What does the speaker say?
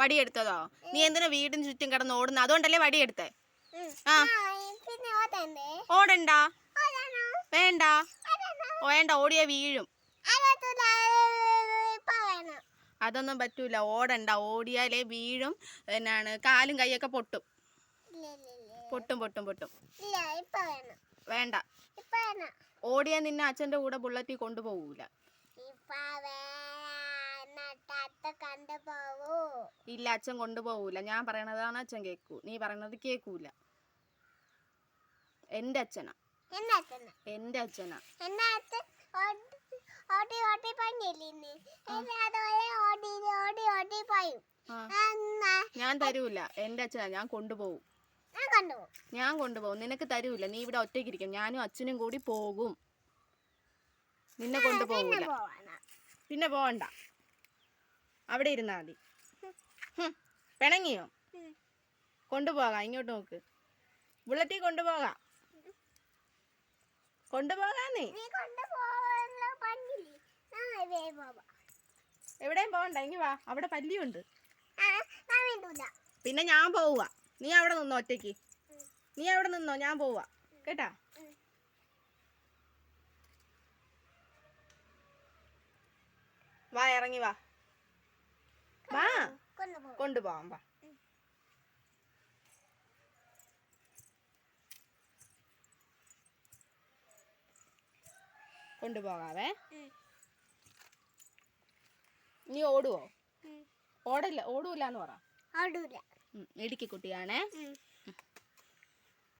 വടിയെടുത്തതോ? നീ എന്തിനാ വീടിന് ചുറ്റും കിടന്ന് ഓടുന്ന? അതുകൊണ്ടല്ലേ വടിയെടുത്തേ. ആ. ഓടണ്ടേ? വേണ്ട. വേണ്ട. ഓടിയ വീഴും. അതൊന്നും പറ്റൂല. ഓടണ്ട. ഓടിയാലേ വീഴും. എന്നാണ്? കാലും കൈയൊക്കെ പൊട്ടും. പൊട്ടും പൊട്ടും പൊട്ടും. വേണ്ട. ഓടിയാ ഓടിയാൽ നിന്നെ അച്ഛന്റെ കൂടെ ബുള്ളറ്റിൽ കൊണ്ടുപോകൂല. ഇല്ല അച്ഛൻ കൊണ്ടുപോകൂല. ഞാൻ പറയണതാണ് അച്ഛൻ കേൾക്കൂ നീ പറയണത് കേൾക്കൂല എന്റെ അച്ഛനാ. എന്റെ അച്ഛനാ. എന്റെ അച്ഛനാ. ഓടി ഓടി ഓടി പണിയില്ലേ അതുപോലെ ഓടി ഓടി ഓടി പോയും ആ. ഞാൻ തരൂല. എന്റെ അച്ഛനാ. ഞാൻ കൊണ്ടുപോകും ഞാൻ കണ്ടുപോകും നിനക്ക് തരൂല. നീ ഇവിടെ ഒറ്റയ്ക്ക് ഇരിക്കും ഞാനും അച്ഛനും കൂടി പോകും. നിന്നെ കൊണ്ടുപോകൂല പിന്നെ പോവണ്ട. അവിടെ ഇരുന്നാ മതി. പിണങ്ങിയോ? കൊണ്ടുപോകാം ഇങ്ങോട്ട് നോക്ക്. ബുള്ളറ്റിൽ കൊണ്ടുപോകാം. കൊണ്ടുപോകാന്നേ? എവിടെയും പോകണ്ട ഇനി വാ. അവിടെ പല്ലിയുണ്ട്. പിന്നെ ഞാൻ പോവുക നീ അവിടെ നിന്നോ ഒറ്റയ്ക്ക്. നീ അവിടെ നിന്നോ ഞാൻ പോവുക കേട്ടാ? വാ ഇറങ്ങി വാ. വാ. കൊണ്ടുപോകും വാ. കൊണ്ടുപോകാവേ. നീ ഓടുവോ? ഓടല്ല ഓടൂല. എന്ന് പറ ഇടുക്കി കുട്ടിയാണേ.